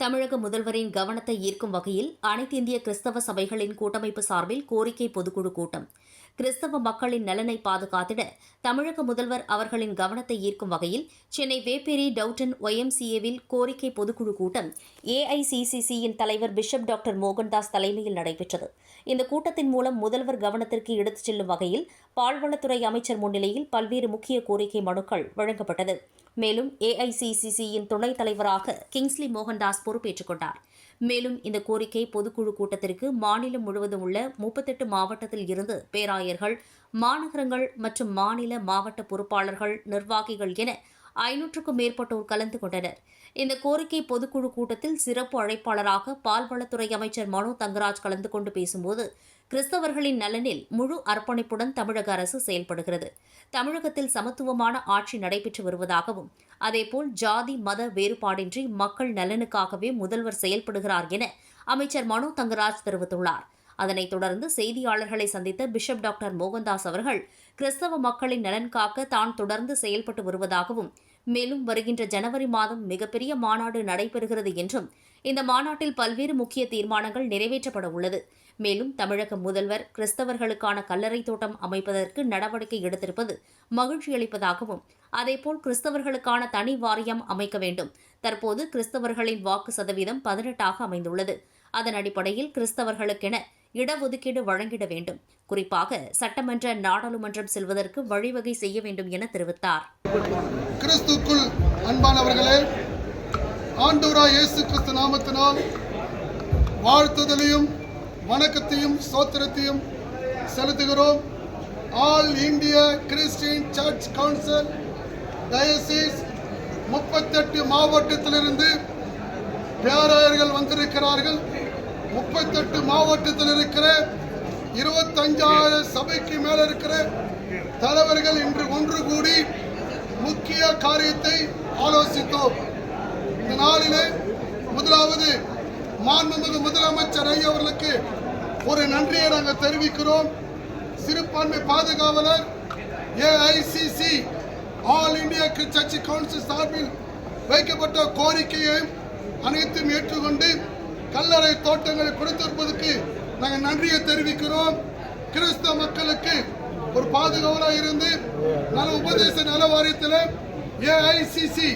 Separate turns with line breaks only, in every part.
தமிழக முதல்வரின் கவனத்தை ஈர்க்கும் வகையில் அனைத்து இந்திய கிறிஸ்தவ சபைகளின் கூட்டமைப்பு சார்பில் கோரிக்கை பொதுக்குழு கூட்டம். கிறிஸ்தவ மக்களின் நலனை பாதுகாத்திட தமிழக முதல்வர் அவர்களின் கவனத்தை ஈர்க்கும் வகையில் சென்னை வேப்பேரி டவுட்டன் ஒய்எம்சிஏவில் கோரிக்கை பொதுக்குழு கூட்டம் ஏஐசிசிசியின் தலைவர் பிஷப் டாக்டர் மோகன்தாஸ் தலைமையில் நடைபெற்றது. இந்த கூட்டத்தின் மூலம் முதல்வர் கவனத்திற்கு எடுத்துச் செல்லும் வகையில் பால்வளத்துறை அமைச்சர் முன்னிலையில் பல்வேறு முக்கிய கோரிக்கை மனுக்கள் வழங்கப்பட்டது. மேலும் ஏஐசிசிசியின் துணைத் தலைவராக கிங்ஸ்லி மோகன்தாஸ் பொறுப்பேற்றுக் கொண்டாா் மேலும் இந்த கோரிக்கை பொதுக்குழு கூட்டத்திற்கு மாநிலம் முழுவதும் உள்ள முப்பத்தெட்டு மாவட்டத்தில் இருந்து பேராயர்கள் மாநகரங்கள் மற்றும் மாநில மாவட்ட பொறுப்பாளர்கள் நிர்வாகிகள் என ஐநூற்றுக்கும் மேற்பட்டோர் கலந்து கொண்டனர். இந்த கோரிக்கை பொதுக்குழு கூட்டத்தில் சிறப்பு அழைப்பாளராக பால்வளத்துறை அமைச்சர் மனோ தங்கராஜ் கலந்து கொண்டு பேசும்போது கிறிஸ்தவர்களின் நலனில் முழு அர்ப்பணிப்புடன் தமிழக அரசு செயல்படுகிறது. தமிழகத்தில் சமத்துவமான ஆட்சி நடைபெற்று வருவதாகவும் அதேபோல் ஜாதி மத வேறுபாடின்றி மக்கள் நலனுக்காகவே முதல்வர் செயல்படுகிறார் என அமைச்சர் மனோ தங்கராஜ் தெரிவித்துள்ளார். அதனைத் தொடர்ந்து செய்தியாளர்களை சந்தித்த பிஷப் டாக்டர் மோகன்தாஸ் அவர்கள் கிறிஸ்தவ மக்களின் நலன் காக்க தான் தொடர்ந்து செயல்பட்டு வருவதாகவும் மேலும் வருகின்ற ஜனவரி மாதம் மிகப்பெரிய மாநாடு நடைபெறுகிறது என்றும் இந்த மாநாட்டில் பல்வேறு முக்கிய தீர்மானங்கள் நிறைவேற்றப்பட உள்ளது. மேலும் தமிழக முதல்வர் கிறிஸ்தவர்களுக்கான கல்லறை தோட்டம் அமைப்பதற்கு நடவடிக்கை எடுத்திருப்பது மகிழ்ச்சியளிப்பதாகவும் அதேபோல் கிறிஸ்தவர்களுக்கான தனி வாரியம் அமைக்க வேண்டும். தற்போது கிறிஸ்தவர்களின் வாக்கு சதவீதம் பதினெட்டாக அமைந்துள்ளது. அதன் அடிப்படையில் கிறிஸ்தவர்களுக்கென இடஒதுக்கீடு வழங்கிட வேண்டும். குறிப்பாக சட்டமன்ற நாடாளுமன்றம் செல்வதற்கு வழிவகை செய்ய வேண்டும் என தெரிவித்தார்.
கிறிஸ்துக்குள் அன்பானவர்களே ஆண்டவரா இயேசு கிறிஸ்து நாமத்தினால் வாழ்த்துதலையும் வணக்கத்தையும் சோத்திரத்தையும் செலுத்துகிறோம். ஆல் இந்திய கிறிஸ்டியன் சர்ச் கவுன்சில் டயசிஸ் முப்பத்தெட்டு மாவட்டத்திலிருந்து பேராயர்கள் வந்திருக்கிறார்கள். முப்பத்தெட்டு மாவட்டத்தில் இருக்கிற இருபத்தஞ்சாயிரம் சபைக்கு மேல இருக்கிற தலைவர்கள் இன்று ஒன்று கூடி முக்கிய காரியத்தை ஆலோசித்தோம். இந்த நாளிலே முதலாவது மாண்புமிகு முதலமைச்சர் ஐயா அவர்களுக்கு ஒரு நன்றியை நாங்கள் தெரிவிக்கிறோம். சிறுபான்மை பாதுகாவலர் AICC all India church council சார்பில் வைக்கப்பட்ட கோரிக்கையை அனைத்தும் ஏற்றுக்கொண்டு கல்லறை தோட்டங்களை கொடுத்திருப்பதற்கு நாங்கள் நன்றியை தெரிவிக்கிறோம். கிறிஸ்தவ மக்களுக்கு ஒரு பாதுகாவலாக இருந்து நல்ல உபதேச நல வாரியத்தில் ஏஐசிசி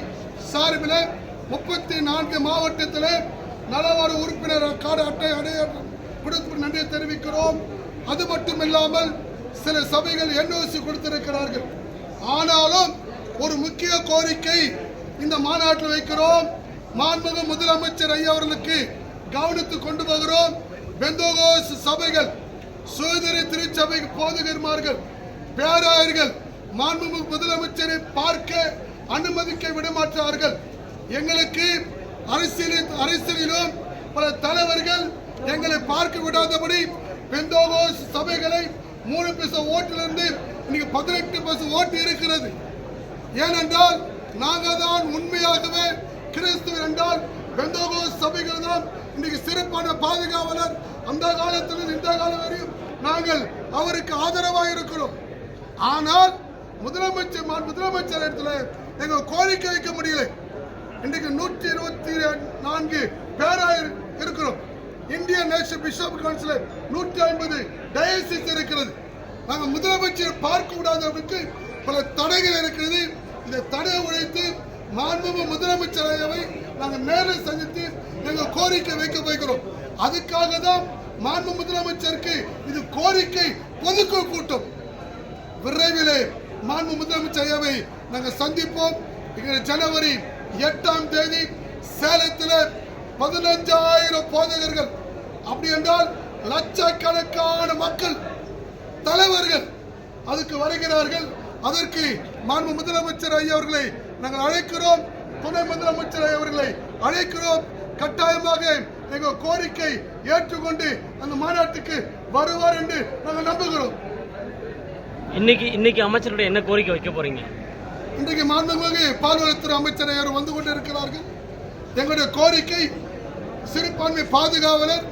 சார்பில் முப்பத்தி நான்கு மாவட்டத்தில் நலவாறு உறுப்பினர் கார்டு அட்டை அடைய கொடுத்து நன்றியை தெரிவிக்கிறோம். அது மட்டும் இல்லாமல் சில சபைகள் என்ஓசி கொடுத்திருக்கிறார்கள். ஆனாலும் ஒரு முக்கிய கோரிக்கை இந்த மாநாட்டில் வைக்கிறோம். மாண்புமிகு முதலமைச்சர் ஐயா அவர்களுக்கு கவனித்து கொண்டு போகிறோம் பெந்தோகோஸ் சபைகள் சுதந்திர திருச்சபை போதகர்மார்கள் பேராயர்கள் மாண்புமிகு முதலமைச்சரை பார்க்க அனுமதிக்க விடமாற்றார்கள் எங்களுக்கு அரசியலில் அரசியலிலும் பல தலைவர்கள் எங்களை பார்க்க விடாதபடி பெந்தோகோஸ் சபைகளை மூணு பைசா ஓட்டிலிருந்து இன்னைக்கு பதினெட்டு பைசா ஓட்டு இருக்கிறது. ஏனென்றால் நாங்கள் தான் உண்மையாகவே கிறிஸ்துவர் என்றால் பெந்தோகோஸ் சபைகள் தான் இன்னைக்கு சிறப்பான பாதுகாவலர். அந்த காலத்திலிருந்து இந்த காலம் வரையும் நாங்கள் அவருக்கு ஆதரவாக இருக்கிறோம். ஆனால் முதலமைச்சர் முதலமைச்சர் இடத்துல எங்கள் கோரிக்கை வைக்க முடியலை. இன்றைக்கு நூற்றி இருபத்தி நான்கு பேராக இருக்கிறோம். இந்தியன் நேஷனல் பிஷப் கவுன்சிலர் நூற்றி ஐம்பது டயசிஸ் இருக்கிறது. நாங்கள் முதலமைச்சர் பார்க்க விடாதவருக்கு பல தடைகள் இருக்கிறது. இந்த தடை உழைத்து மாண்புமிகு முதலமைச்சரையவை நாங்கள் நேரில் சந்தித்து எங்கள் கோரிக்கை வைக்க போகிறோம். அதுக்காக தான் மாண்பு முதலமைச்சருக்கு இது கோரிக்கை பொதுக்குழு கூட்டம். விரைவிலே மாண்பு முதலமைச்சர் ஐயாவை நாங்கள் சந்திப்போம். ஜனவரி எட்டாம் தேதி சேலத்தில் பதினஞ்சாயிரம் போதகர்கள் அப்படி என்றால் லட்சக்கணக்கான மக்கள் தலைவர்கள் அதுக்கு வருகிறார்கள். அதற்கு மாண்பு முதலமைச்சர் ஐயா அவர்களை நாங்கள் அழைக்கிறோம். துணை முதலமைச்சர் ஐயா அவர்களை அழைக்கிறோம். கட்டாயமாக எங்கள் கோரிக்கை ஏற்றுக்கொண்டு அந்த மாநாட்டுக்கு வருவார் என்று நாங்கள் நம்புகிறோம்.
இன்னைக்கு இன்னைக்கு அமைச்சருடைய என்ன கோரிக்கை வைக்க போறீங்க?
இன்றைக்கு மாண்புமிகு பால்வளத்துறை அமைச்சர் வந்து கொண்டிருக்கிறார்கள். எங்களுடைய கோரிக்கை சிறுபான்மை பாதுகாவலர்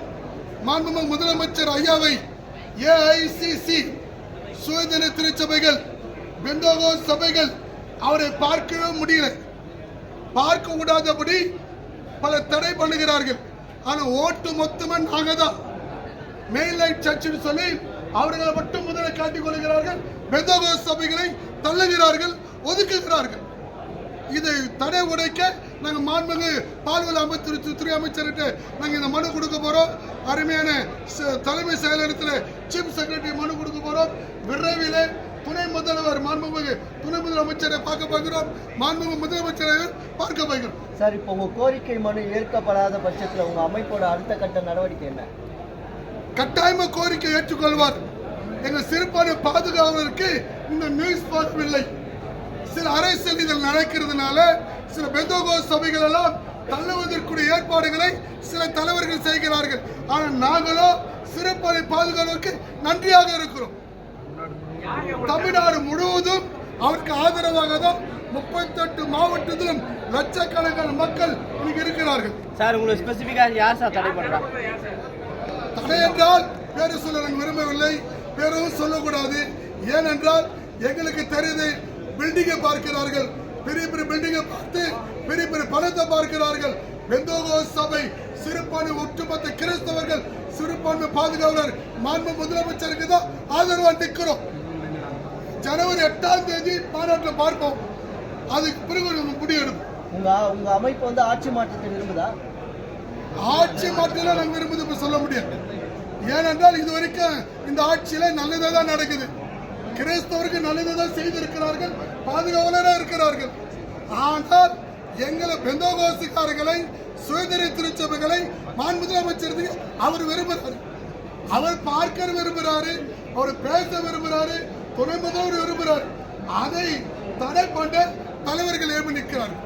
மாண்புமிகு முதலமைச்சர் ஐயாவை ஏஐசிசி சுயதின திருச்சபைகள் பெந்தோகோ சபைகள் அவரை பார்க்கவே முடியல. பார்க்க கூடாதபடி பல தடை பண்ணுகிறார்கள். ஆனா ஓட்டு மொத்தமே நாங்க தான் மெயின் லைட் சர்ச்சுன்னு சொல்லி அவர்களை மட்டும் முதலில் காட்டிக் கொள்கிறார்கள். பெந்தகோ சபைகளை தள்ளுகிறார்கள். ஒதுக்குகிறார்கள் இதை தடை உடைக்க நாங்க மாண்புமிகு பால்வள அமைச்சர் துறை அமைச்சர்கிட்ட நாங்க இந்த மனு கொடுக்க போறோம். அருமையான தலைமை செயலகத்தில் சீஃப் செக்ரட்டரி மனு கொடுக்க போறோம். விரைவில் துணை முதல்வர் மாண்புமிகு துணை முதலமைச்சரை பார்க்க போகிறோம். மாண்புமிகு முதலமைச்சரை பார்க்க போகிறோம்.
சார் இப்போ உங்க கோரிக்கை மனு ஏற்கப்படாத பட்சத்துல உங்க அமைப்போட அடுத்த கட்ட நடவடிக்கை என்ன?
கட்டாயமா கோரிக்கை ஏற்றுக்கொள்வார். எங்க சிறப்பான பாதுகாவலருக்கு இந்த நியூஸ் பார்க்கவில்லை. சில அரசியல் இதில் நடக்கிறதுனால சில பெந்தோகோ சபைகள் எல்லாம் தள்ளுவதற்குரிய ஏற்பாடுகளை சில தலைவர்கள் செய்கிறார்கள். ஆனால் நாங்களோ சிறப்பான பாதுகாவலருக்கு நன்றியாக இருக்கிறோம். தமிழ்நாடு முழுவதும் அவருக்கு ஆதரவாக தான் முப்பத்தெட்டு மாவட்டத்திலும் லட்சக்கணக்கான மக்கள் இன்னைக்கு இருக்கிறார்கள்.
சார் உங்களுக்கு ஸ்பெசிஃபிக்கா யார் சார் தடை பண்றா?
தடை என்றால் பேரு சொல்ல நான் விரும்பவில்லை. பேரும் சொல்லக்கூடாது. ஏனென்றால் எங்களுக்கு தெரியுது பில்டிங்கை பார்க்கிறார்கள். பெரிய பெரிய பில்டிங்கை பார்த்து பெரிய பெரிய பணத்தை பார்க்கிறார்கள். பெந்தோகோ சபை சிறுபான்மை ஒட்டுமொத்த கிறிஸ்தவர்கள் சிறுபான்மை பாதுகாவலர் மாண்பு முதலமைச்சருக்கு தான் ஆதரவா நிற்கிறோம் ஜனவரி எட்டாம் தேதி மாநாட்டில் பார்ப்போம். அதுக்கு பிறகு முடிவெடுப்போம்.
உங்க உங்க அமைப்பு வந்து ஆட்சி மாற்றத்தை விரும்புதா?
ஆட்சி மாற்றல நாங்க விரும்புது இப்ப சொல்ல முடியாது. ஏனென்றால் இது வரைக்கும் இந்த ஆட்சியில நல்லதே தான் நடக்குது. கிறிஸ்தவருக்கு நல்லதுதான் செய்திருக்கிறார்கள் பாதுகாவலராக இருக்கிறார்கள். ஆனால் எங்களை பெந்தோகோசிக்காரர்களை சுதந்திர திருச்சபைகளை மாண்பு முதலமைச்சர் அவர் விரும்புகிறார் அவர் பார்க்க விரும்புகிறாரு அவர் பேச விரும்புகிறாரு துணை முதல்வர் விரும்புகிறார் அதை தடை பண்ண தலைவர்கள் ஏற்ப நிற்கிறார்கள்.